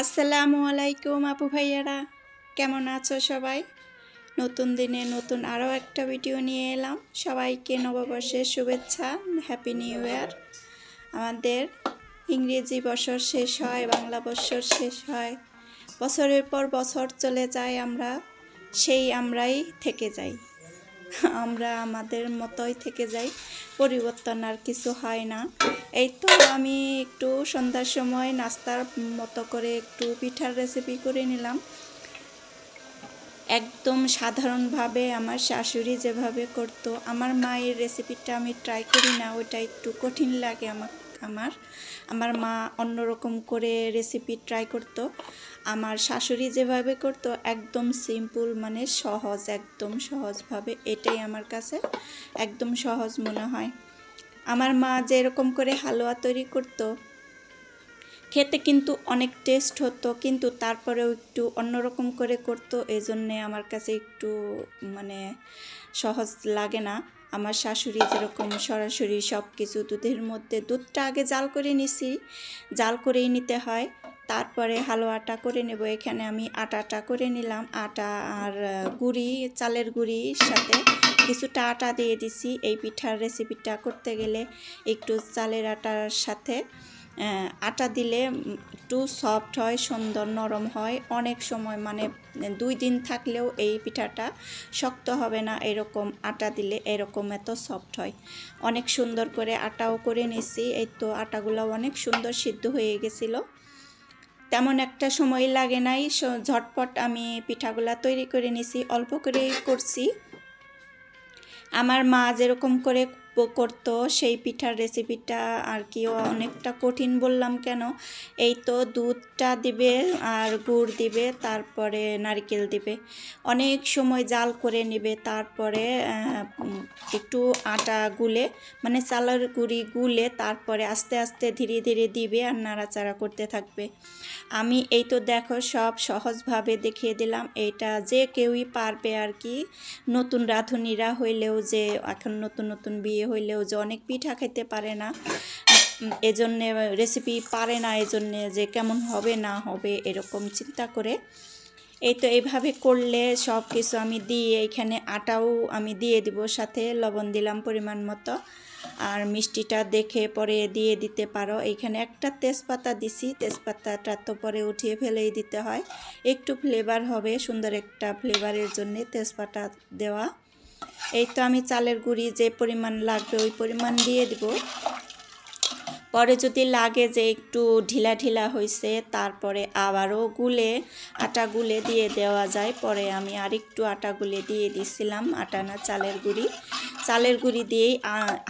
আসসালামু আলাইকুম আপু ভাইয়ারা। কেমন আছো সবাই? নতুন দিনে নতুন আরও একটা ভিডিও নিয়ে এলাম। সবাইকে নববর্ষের শুভেচ্ছা হ্যাপি নিউ ইয়ার আমাদের ইংরেজি বছর শেষ হয়, বাংলা বছর শেষ হয়। বছরের পর বছর চলে যায়, আমরা সেই আমরাই থেকে যাই। আমরা আমাদের মতোই থেকে যাই, পরিবর্তন আর কিছু হয় না। এই তো আমি একটু সন্ধ্যার সময় নাস্তার মতো করে একটু পিঠার রেসিপি করে নিলাম। একদম সাধারণভাবে আমার শাশুড়ি যেভাবে করতো, আমার মায়ের রেসিপিটা আমি ট্রাই করি না ওইটা একটু কঠিন লাগে আমার আমার। আমার মা অন্যরকম করে রেসিপি ট্রাই করতো। আমার শাশুড়ি যেভাবে করতো, একদম সিম্পল মানে সহজ, একদম সহজভাবে। এটাই আমার কাছে একদম সহজ মনে হয়। আমার মা যেরকম করে হালুয়া তৈরি করতো, খেতে কিন্তু অনেক টেস্ট হতো, কিন্তু তারপরেও একটু অন্যরকম করে করতো। এই জন্যে আমার কাছে একটু মানে সহজ লাগে না। আমার শাশুড়ি যেরকম সরাসরি সব কিছু দুধের মধ্যে দুধটা আগে জাল করে নিছি। জাল করেই নিতে হয়। তারপরে হালুয়াটা করে নেব। এখানে আমি আটাটা করে নিলাম। আটা আর গুড়ি, চালের গুঁড়ির সাথে কিছুটা আটা দিয়ে দিছি। এই পিঠার রেসিপিটা করতে গেলে একটু চালের আটার সাথে আটা দিলে একটু সফট হয়, সুন্দর, নরম হয়। অনেক সময় মানে দুই দিন থাকলেও এই পিঠাটা শক্ত হবে না, এরকম আটা দিলে এরকম এত সফট হয়। অনেক সুন্দর করে আটাও করে নিছি। এই তো আটাগুলো অনেক সুন্দর সিদ্ধ হয়ে গেছিল। তেমন একটা সময় লাগে নাই ঝটপট আমি পিঠাগুলা তৈরি করে নিছি, অল্প করেই করছি। আমার মা যেরকম করে করতো, সেই পিঠার রেসিপিটা আর কি অনেকটা কঠিন বললাম কেন? এই তো দুধটা দিবে আর গুড় দিবে, তারপরে নারকেল দিবে। অনেক সময় জাল করে নেবে, তারপরে একটু আটা গুলে মানে চালের গুঁড়ি গুলে তারপরে আস্তে আস্তে ধীরে ধীরে দিবে আর নাড়াচাড়া করতে থাকবে। আমি এই তো দেখো সব সহজভাবে দেখিয়ে দিলাম। এটা যে কেউই পারবে আর কি। নতুন রাঁধুনিরা হইলেও যে এখন নতুন নতুন বিয়ে হইলেও যে অনেক পিঠা খেতে পারে না, এজন্যে রেসিপি পারে না, এজন্যে যে কেমন হবে না হবে এরকম চিন্তা করে। এই তো এইভাবে করলে সব কিছু আমি দিয়ে এখানে আটাও আমি দিয়ে দিব, সাথে লবণ দিলাম পরিমাণ মতো। আর মিষ্টিটা দেখে পরে দিয়ে দিতে পারো। এইখানে একটা তেজপাতা দিছি, তেজপাতাটা তো পরে উঠিয়ে ফেলেই দিতে হয়। একটু ফ্লেভার হবে, সুন্দর একটা ফ্লেভারের জন্যে তেজপাতা দেওয়া। এই তো আমি চালের গুঁড়ি যে পরিমাণ লাগবে ওই পরিমাণ দিয়ে দিব। পরে যদি লাগে যে একটু ঢিলা ঢিলা হয়েছে তারপরে আবারও গুলে, আটা গুলে দিয়ে দেওয়া যায়। পরে আমি আরেকটু আটা গুলে দিয়ে দিছিলাম, আটা না চালের গুঁড়ি। চালের গুঁড়ি দিয়েই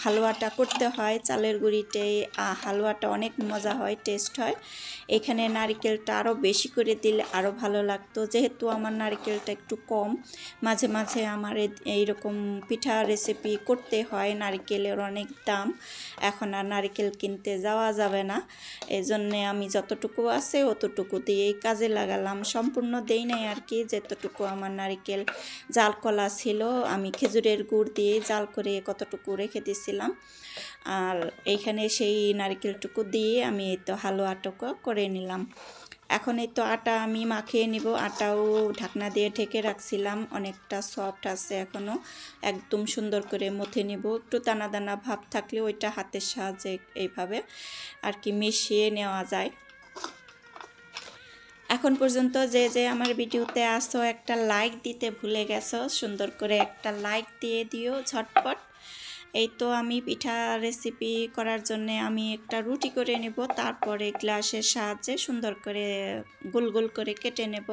হালুয়াটা করতে হয়। চালের গুঁড়িটাই হালুয়াটা অনেক মজা হয় টেস্ট হয়। এখানে নারিকেলটা আরও বেশি করে দিলে আরও ভালো লাগতো। যেহেতু আমার নারিকেলটা একটু কম, মাঝে মাঝে আমার এইরকম পিঠা রেসিপি করতে হয়, নারিকেলের অনেক দাম। এখন আর নারিকেল কিনতে যাওয়া যাবে না। এই জন্যে আমি যতটুকু আছে অতটুকু দিয়েই কাজে লাগালাম। সম্পূর্ণ দেই নাই আর কি, যতটুকু আমার নারিকেল, জাল কলা ছিল, আমি খেজুরের গুড় দিয়ে জাল করে কতটুকু রেখে দিয়েছিলাম। আর এইখানে সেই নারিকেলটুকু দিয়ে আমি এই তো হালুয়াটুকু করে নিলাম। এখন এই তো আটা আমি মাখিয়ে নিব। আটাও ঢাকনা দিয়ে ঢেকে রাখছিলাম। অনেকটা সফট আছে এখনও একদম সুন্দর করে মথে নিব। একটু দানা দানা ভাব থাকলে ওইটা হাতের সাহায্যে এইভাবে আর কি মিশিয়ে নেওয়া যায়। এখন পর্যন্ত যে যে আমার ভিডিওতে আসো একটা লাইক দিতে ভুলে গেছো, সুন্দর করে একটা লাইক দিয়ে দিও ঝটপট। এই তো আমি পিঠা রেসিপি করার জন্য আমি একটা রুটি করে নেব, তারপরে গ্লাসের সাহায্যে সুন্দর করে গোল গোল করে কেটে নেব।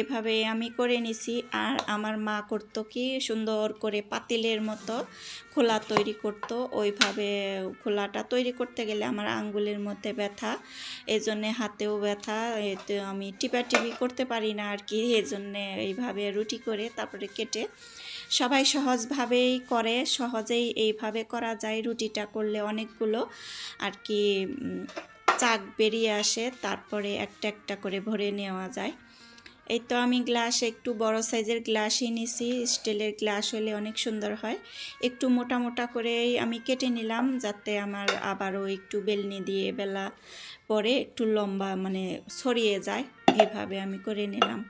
এভাবে আমি করে নিছি। আর আমার মা করতো কি, সুন্দর করে পাতিলের মতো খোলা তৈরি করতো। ওইভাবে খোলাটা তৈরি করতে গেলে আমার আঙ্গুলের মধ্যে ব্যথা, এজন্যে হাতেও ব্যথা আমি টিপাটিপি করতে পারি না আর কি, এজন্যে এইভাবে রুটি করে তারপরে কেটে সবাই সহজভাবেই করে, সহজেই এইভাবে করা যায়। রুটিটা করলে অনেকগুলো আর কি চাক বেরিয়ে আসে, তারপরে একটা একটা করে ভরে নেওয়া যায়। এই তো আমি গ্লাস, একটু বড় সাইজের গ্লাসই নিছি, স্টিলের গ্লাস হলে অনেক সুন্দর হয়। একটু মোটা মোটা করেই আমি কেটে নিলাম, যাতে আমার আবারও একটু বেলনি দিয়ে বেলা পরে একটু লম্বা মানে ছড়িয়ে যায়, এইভাবে আমি করে নিলাম।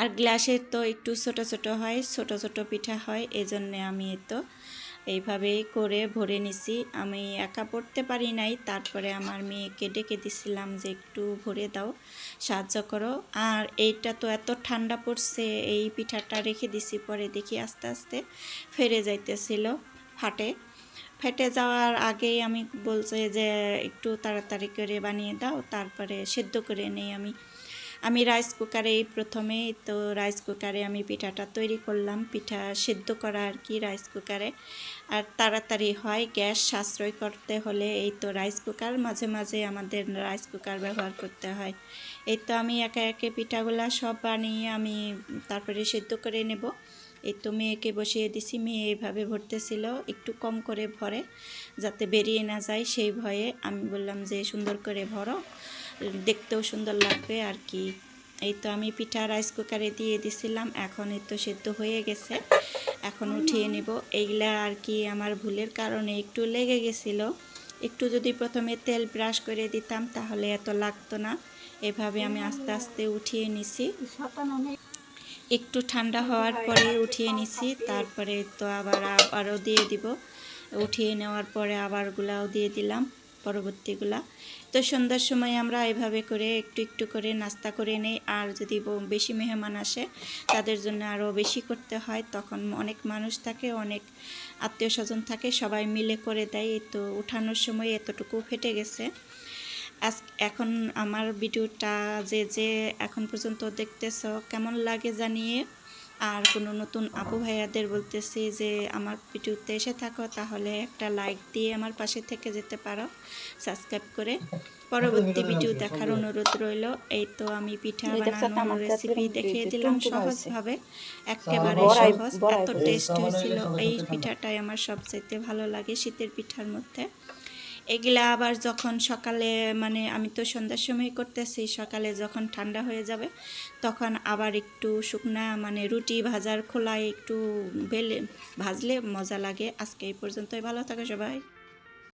আর গ্লাসের তো একটু ছোট ছোট হয়, ছোট ছোট পিঠা হয়, এজন্যে আমি তো এইভাবেই করে ভরে নিছি। আমি একা পড়তে পারি নাই, তারপরে আমার মেয়েকে ডেকে দিছিলাম যে একটু ভরে দাও, সাহায্য করো। আর এইটা তো এত ঠান্ডা পড়ছে, এই পিঠাটা রেখে দিছি, পরে দেখি আস্তে আস্তে ফেরে যাইতেছিল ফাটে। ফেটে যাওয়ার আগেই আমি বলছে যে একটু তাড়াতাড়ি করে বানিয়ে দাও, তারপরে সেদ্ধ করে নেই আমি আমি রাইস কুকারেই প্রথমে তো রাইস কুকারে আমি পিঠাটা তৈরি করলাম। পিঠা সেদ্ধ করা আর কি রাইস কুকারে আর তাড়াতাড়ি হয়, গ্যাস সাশ্রয় করতে হলে এই তো রাইস কুকার মাঝে মাঝে আমাদের রাইস কুকার ব্যবহার করতে হয়। এই তো আমি একে একে পিঠাগুলা সব বানিয়ে আমি তারপরে সেদ্ধ করে নেব। এই তো মেয়েকে বসিয়ে দিছি, মেয়ে এইভাবে ভরতেছিল, একটু কম করে ভরে যাতে বেরিয়ে না যায়। সেই ভয়ে আমি বললাম যে, সুন্দর করে ভরো। দেখতেও সুন্দর লাগবে আর কি। এই তো আমি পিঠা রাইস কুকারে দিয়ে দিছিলাম, এখন এই তো সেদ্ধ হয়ে গেছে। এখন উঠিয়ে নেব। এইগুলা আর কি আমার ভুলের কারণে একটু লেগে গেছিল। একটু যদি প্রথমে তেল ব্রাশ করে দিতাম তাহলে এত লাগতো না। এভাবে আমি আস্তে আস্তে উঠিয়ে নিছি। একটু ঠান্ডা হওয়ার পরে উঠিয়ে নিছি, তারপরে তো আবার আবারও দিয়ে দিব। উঠিয়ে নেওয়ার পরে আবার গুলাও দিয়ে দিলাম, পরবর্তীগুলা। তো সন্ধ্যার সময় আমরা এভাবে করে একটু একটু করে নাস্তা করে নেই। আর যদি বেশি মেহমান আসে, তাদের জন্য আরও বেশি করতে হয়। তখন অনেক মানুষ থাকে, অনেক আত্মীয় স্বজন থাকে, সবাই মিলে করে দেয়। তো উঠানোর সময় এতটুকু ফেটে গেছে। আজ এখন আমার ভিডিওটা যে যে এখন পর্যন্ত দেখতেছ, কেমন লাগে জানিয়ে আর কোনো নতুন আপু ভাইয়াদের বলতেছি যে আমার ভিডিওতে এসে থাকো তাহলে একটা লাইক দিয়ে আমার পাশে থেকে যেতে পারো সাবস্ক্রাইব করে। পরবর্তী ভিডিও দেখার অনুরোধ রইল এই তো আমি পিঠা বানানোর রেসিপি দেখিয়ে দিলাম। সহজভাবে একেবারে সহজ এত টেস্ট হয়েছিল এই পিঠাটাই আমার সবচাইতে ভালো লাগে শীতের পিঠার মধ্যে। এগুলা আবার যখন সকালে মানে আমি তো সন্ধ্যার সময় করতেছি, সকালে যখন ঠান্ডা হয়ে যাবে, তখন আবার একটু শুকনা মানে রুটি ভাজার খোলায় একটু বেলে, ভাজলে মজা লাগে। আজকে এই পর্যন্তই, ভালো থাকে সবাই।